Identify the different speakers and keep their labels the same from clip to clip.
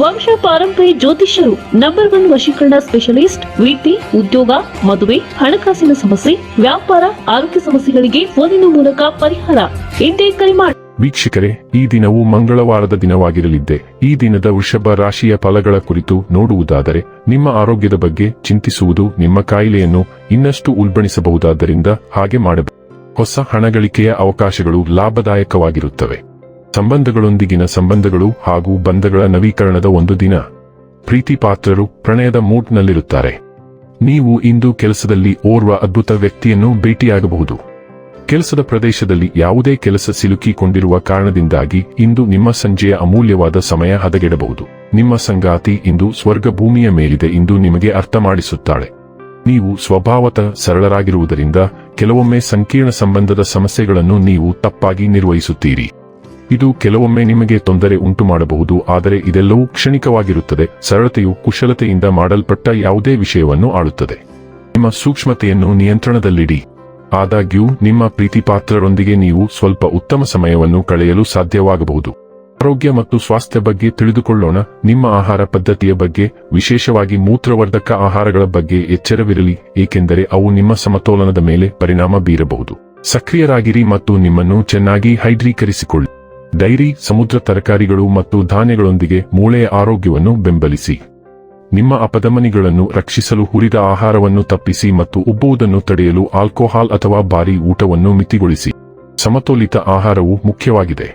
Speaker 1: ವಂಶ ಪಾರಂಪರಿ ಜ್ಯೋತಿಷ್ಯರು ನಂಬರ್ ಒನ್ ವಶೀಕರಣ ಸ್ಪೆಷಲಿಸ್ಟ್ ವೃತ್ತಿ ಉದ್ಯೋಗ, ಮದುವೆ, ಹಣಕಾಸಿನ ಸಮಸ್ಯೆ, ವ್ಯಾಪಾರ, ಆರೋಗ್ಯ ಸಮಸ್ಯೆಗಳಿಗೆ ಫೋನಿನ ಮೂಲಕ ಪರಿಹಾರ. ಎಂದೇ ಕರೆ ಮಾಡಿ
Speaker 2: ವೀಕ್ಷಕರೇ, ಈ ದಿನವು ಮಂಗಳವಾರದ ದಿನವಾಗಿರಲಿದ್ದೆ. ಈ ದಿನದ ವೃಷಭ ರಾಶಿಯ ಫಲಗಳ ಕುರಿತು ನೋಡುವುದಾದರೆ, ನಿಮ್ಮ ಆರೋಗ್ಯದ ಬಗ್ಗೆ ಚಿಂತಿಸುವುದು ನಿಮ್ಮ ಕಾಯಿಲೆಯನ್ನು ಇನ್ನಷ್ಟು ಉಲ್ಬಣಿಸಬಹುದಾದ್ದರಿಂದ ಹಾಗೆ ಮಾಡಬೇಕು ಹೊಸ ಹಣಗಳಿಕೆಯ ಅವಕಾಶಗಳು ಲಾಭದಾಯಕವಾಗಿರುತ್ತವೆ. ಸಂಬಂಧಗಳೊಂದಿಗಿನ ಸಂಬಂಧಗಳು ಹಾಗೂ ಬಂಧಗಳ ನವೀಕರಣದ ಒಂದು ದಿನ. ಪ್ರೀತಿ ಪಾತ್ರರು ಪ್ರಣಯದ ಮೂಡ್ನಲ್ಲಿರುತ್ತಾರೆ. ನೀವು ಇಂದು ಕೆಲಸದಲ್ಲಿ ಓರ್ವ ಅದ್ಭುತ ವ್ಯಕ್ತಿಯನ್ನು ಭೇಟಿಯಾಗಬಹುದು. ಕೆಲಸದ ಪ್ರದೇಶದಲ್ಲಿ ಯಾವುದೇ ಕೆಲಸ ಸಿಲುಕಿಕೊಂಡಿರುವ ಕಾರಣದಿಂದಾಗಿ ಇಂದು ನಿಮ್ಮ ಸಂಜೆಯ ಅಮೂಲ್ಯವಾದ ಸಮಯ ಹದಗೆಡಬಹುದು. ನಿಮ್ಮ ಸಂಗಾತಿ ಇಂದು ಸ್ವರ್ಗ ಭೂಮಿಯ ಮೇಲಿದೆ ಇಂದು ನಿಮಗೆ ಅರ್ಥ ಮಾಡಿಸುತ್ತಾಳೆ ನೀವು ಸ್ವಭಾವತಃ ಸರಳರಾಗಿರುವುದರಿಂದ ಕೆಲವೊಮ್ಮೆ ಸಂಕೀರ್ಣ ಸಂಬಂಧದ ಸಮಸ್ಯೆಗಳನ್ನು ನೀವು ತಪ್ಪಾಗಿ ನಿರ್ವಹಿಸುತ್ತೀರಿ. ಇದು ಕೆಲವೊಮ್ಮೆ ನಿಮಗೆ ತೊಂದರೆ ಉಂಟು ಮಾಡಬಹುದು, ಆದರೆ ಇದೆಲ್ಲವೂ ಕ್ಷಣಿಕವಾಗಿರುತ್ತದೆ. ಸರಳತೆಯು ಕುಶಲತೆಯಿಂದ ಮಾಡಲ್ಪಟ್ಟ ಯಾವುದೇ ವಿಷಯವನ್ನು ಆಳುತ್ತದೆ. ನಿಮ್ಮ ಸೂಕ್ಷ್ಮತೆಯನ್ನು ನಿಯಂತ್ರಣದಲ್ಲಿಡಿ. ಆದಾಗ್ಯೂ, ನಿಮ್ಮ ಪ್ರೀತಿಪಾತ್ರರೊಂದಿಗೆ ನೀವು ಸ್ವಲ್ಪ ಉತ್ತಮ ಸಮಯವನ್ನು ಕಳೆಯಲು ಸಾಧ್ಯವಾಗಬಹುದು. ಆರೋಗ್ಯ ಮತ್ತು ಸ್ವಾಸ್ಥ್ಯ ಬಗ್ಗೆ ತಿಳಿದುಕೊಳ್ಳೋಣ. ನಿಮ್ಮ ಆಹಾರ ಪದ್ಧತಿಯ ಬಗ್ಗೆ, ವಿಶೇಷವಾಗಿ ಮೂತ್ರವರ್ಧಕ ಆಹಾರಗಳ ಬಗ್ಗೆ ಎಚ್ಚರವಿರಲಿ, ಏಕೆಂದರೆ ಅವು ನಿಮ್ಮ ಸಮತೋಲನದ ಮೇಲೆ ಪರಿಣಾಮ ಬೀರಬಹುದು. ಸಕ್ರಿಯರಾಗಿರಿ ಮತ್ತು ನಿಮ್ಮನ್ನು ಚೆನ್ನಾಗಿ ಹೈಡ್ರೀಕರಿಸಿಕೊಳ್ಳಿ. ಡೈರಿ, ಸಮುದ್ರ ತರಕಾರಿಗಳು ಮತ್ತು ಧಾನ್ಯಗಳೊಂದಿಗೆ ಮೂಳೆಯ ಆರೋಗ್ಯವನ್ನು ಬೆಂಬಲಿಸಿ. ನಿಮ್ಮ ಅಪಧಮನಿಗಳನ್ನು ರಕ್ಷಿಸಲು ಹುರಿದ ಆಹಾರವನ್ನು ತಪ್ಪಿಸಿ ಮತ್ತು ಉಬ್ಬುವುದನ್ನು ತಡೆಯಲು ಆಲ್ಕೋಹಾಲ್ ಅಥವಾ ಭಾರಿ ಊಟವನ್ನು ಮಿತಿಗೊಳಿಸಿ. ಸಮತೋಲಿತ ಆಹಾರವು ಮುಖ್ಯವಾಗಿದೆ.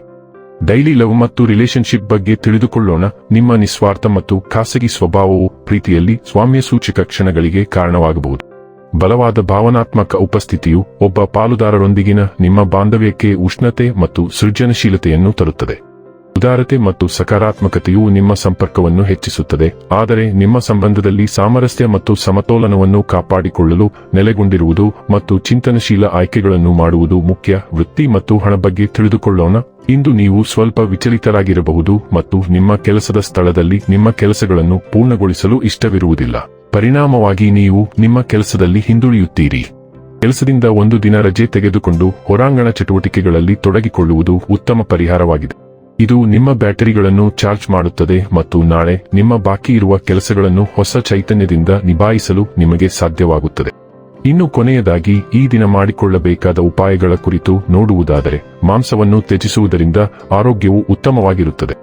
Speaker 2: ಡೈಲಿ ಲವ್ ಮತ್ತು ರಿಲೇಶನ್ಶಿಪ್ ಬಗ್ಗೆ ತಿಳಿದುಕೊಳ್ಳೋಣ. ನಿಮ್ಮ ನಿಸ್ವಾರ್ಥ ಮತ್ತು ಖಾಸಗಿ ಸ್ವಭಾವವು ಪ್ರೀತಿಯಲ್ಲಿ ಸ್ವಾಮ್ಯ ಸೂಚಕ ಕ್ಷಣಗಳಿಗೆ ಕಾರಣವಾಗಬಹುದು. ಬಲವಾದ ಭಾವನಾತ್ಮಕ ಉಪಸ್ಥಿತಿಯು ಒಬ್ಬ ಪಾಲುದಾರರೊಂದಿಗಿನ ನಿಮ್ಮ ಬಾಂಧವ್ಯಕ್ಕೆ ಉಷ್ಣತೆ ಮತ್ತು ಸೃಜನಶೀಲತೆಯನ್ನು ತರುತ್ತದೆ. ಉದಾರತೆ ಮತ್ತು ಸಕಾರಾತ್ಮಕತೆಯು ನಿಮ್ಮ ಸಂಪರ್ಕವನ್ನು ಹೆಚ್ಚಿಸುತ್ತದೆ, ಆದರೆ ನಿಮ್ಮ ಸಂಬಂಧದಲ್ಲಿ ಸಾಮರಸ್ಯ ಮತ್ತು ಸಮತೋಲನವನ್ನು ಕಾಪಾಡಿಕೊಳ್ಳಲು ನೆಲೆಗೊಂಡಿರುವುದು ಮತ್ತು ಚಿಂತನಶೀಲ ಆಯ್ಕೆಗಳನ್ನು ಮಾಡುವುದು ಮುಖ್ಯ. ವೃತ್ತಿ ಮತ್ತು ಹಣ ಬಗ್ಗೆ ತಿಳಿದುಕೊಳ್ಳೋಣ. ಇಂದು ನೀವು ಸ್ವಲ್ಪ ವಿಚಲಿತರಾಗಿರಬಹುದು ಮತ್ತು ನಿಮ್ಮ ಕೆಲಸದ ಸ್ಥಳದಲ್ಲಿ ನಿಮ್ಮ ಕೆಲಸಗಳನ್ನು ಪೂರ್ಣಗೊಳಿಸಲು ಇಷ್ಟವಿರುವುದಿಲ್ಲ. ಪರಿಣಾಮವಾಗಿ ನೀವು ನಿಮ್ಮ ಕೆಲಸದಲ್ಲಿ ಹಿಂದುಳಿಯುತ್ತೀರಿ. ಕೆಲಸದಿಂದ ಒಂದು ದಿನ ರಜೆ ತೆಗೆದುಕೊಂಡು ಹೊರಾಂಗಣ ಚಟುವಟಿಕೆಗಳಲ್ಲಿ ತೊಡಗಿಕೊಳ್ಳುವುದು ಉತ್ತಮ ಪರಿಹಾರವಾಗಿದೆ. ಇದು ನಿಮ್ಮ ಬ್ಯಾಟರಿಗಳನ್ನು ಚಾರ್ಜ್ ಮಾಡುತ್ತದೆ ಮತ್ತು ನಾಳೆ ನಿಮ್ಮ ಬಾಕಿ ಇರುವ ಕೆಲಸಗಳನ್ನು ಹೊಸ ಚೈತನ್ಯದಿಂದ ನಿಭಾಯಿಸಲು ನಿಮಗೆ ಸಾಧ್ಯವಾಗುತ್ತದೆ. ಇನ್ನು ಕೊನೆಯದಾಗಿ, ಈ ದಿನ ಮಾಡಿಕೊಳ್ಳಬೇಕಾದ ಉಪಾಯಗಳ ಕುರಿತು ನೋಡುವುದಾದರೆ, ಮಾಂಸವನ್ನು ತ್ಯಜಿಸುವುದರಿಂದ ಆರೋಗ್ಯವು ಉತ್ತಮವಾಗಿರುತ್ತದೆ.